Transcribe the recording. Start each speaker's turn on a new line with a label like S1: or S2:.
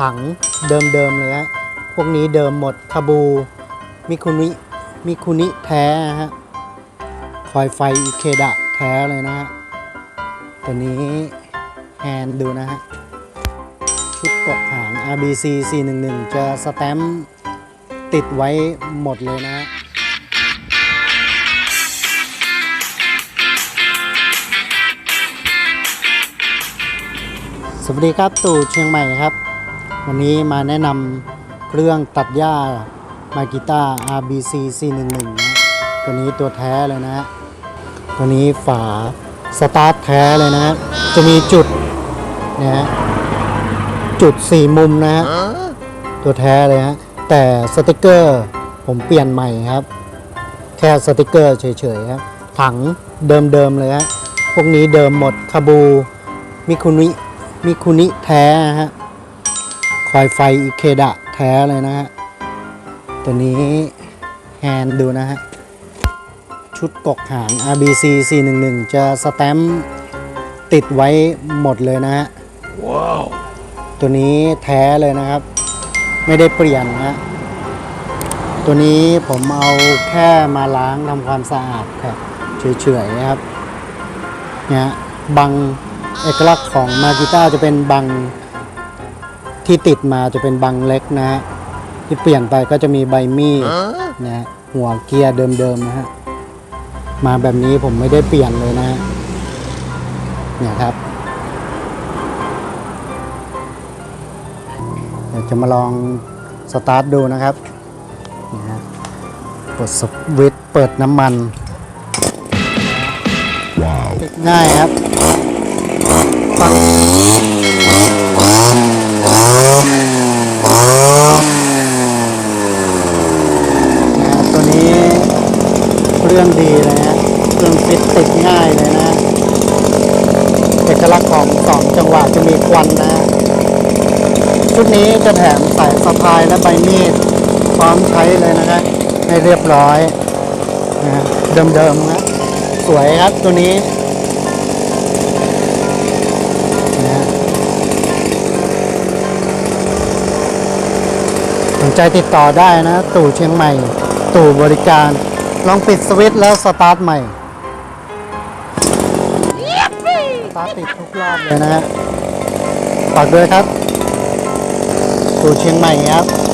S1: ถังเดิมๆเลยฮะพวกนี้เดิมหมดคาบูมิคุนิมิคุนิแท้ฮะคอยไฟอิเคดะแท้เลยนะฮะตัวนี้แฮนด์ดูนะฮะชุดกดหาง RBC 411 จะสแตมติดไว้หมดเลยนะฮะสวัสดีครับตู่เชียงใหม่ครับ วันนี้มาแนะนำเครื่องตัดหญ้ามากิต้า RBC 411นะตัวนี้ตัวแท้เลยนะฮะตัวนี้ฝาสตาร์ทแท้เลยนะฮะจะมีจุดนะฮะจุดสี่มุมนะฮะตัวแท้เลยฮะแต่สติกเกอร์ผมเปลี่ยนใหม่ครับ แค่สติกเกอร์เฉยๆครับถังเดิมๆเลยฮะพวกนี้เดิมหมดคาบูมิคุนิมิคุนิแท้ฮะ คอยไฟอิเคดะแท้เลยนะฮะ ตัวนี้แฮนด์ดูนะฮะ ชุดกกหาง RBC 411 จะสแตมป์ติดไว้หมดเลยนะฮะตัวนี้แท้เลยนะครับ ไม่ได้เปลี่ยนนะฮะตัวนี้ผมเอาแค่มาล้างทำความสะอาดครับเฉยๆนะครับเนี่ยบังเอกลักษณ์ของมากิต้าจะเป็นบัง ที่ติดมาจะเป็นบังเล็กนะฮะที่เปลี่ยนไปก็จะมีใบมีดนะฮะหัวเกียร์เดิมๆนะฮะมาแบบนี้ผมไม่ได้เปลี่ยนเลยนะฮะเนี่ยครับเดี๋ยวจะมาลองสตาร์ทดูนะครับนี่ฮะกดสวิตช์เปิดน้ำมันติดง่ายครับปักนะตัวนี้เค รื่องดีเลยนะเครื่องฟิตติดง่ายเลยนะเอกลักษณ์ของสองจังหวะจะมีควันนะชุดนี้จะแถมสายสะพายและใบมีดพร้อมใช้เลยนะครับให้เรียบร้อยนะฮะเดิมๆนะสวยครับตัวนี้นะสนใจติดต่อได้นะ ตู่เชียงใหม่ ตู่บริการ ลองปิดสวิตช์แล้วสตาร์ทใหม่สตาร์ทติดทุกรอบเลยนะฮะฝากด้วยครับสู่เชียงใหม่ครับ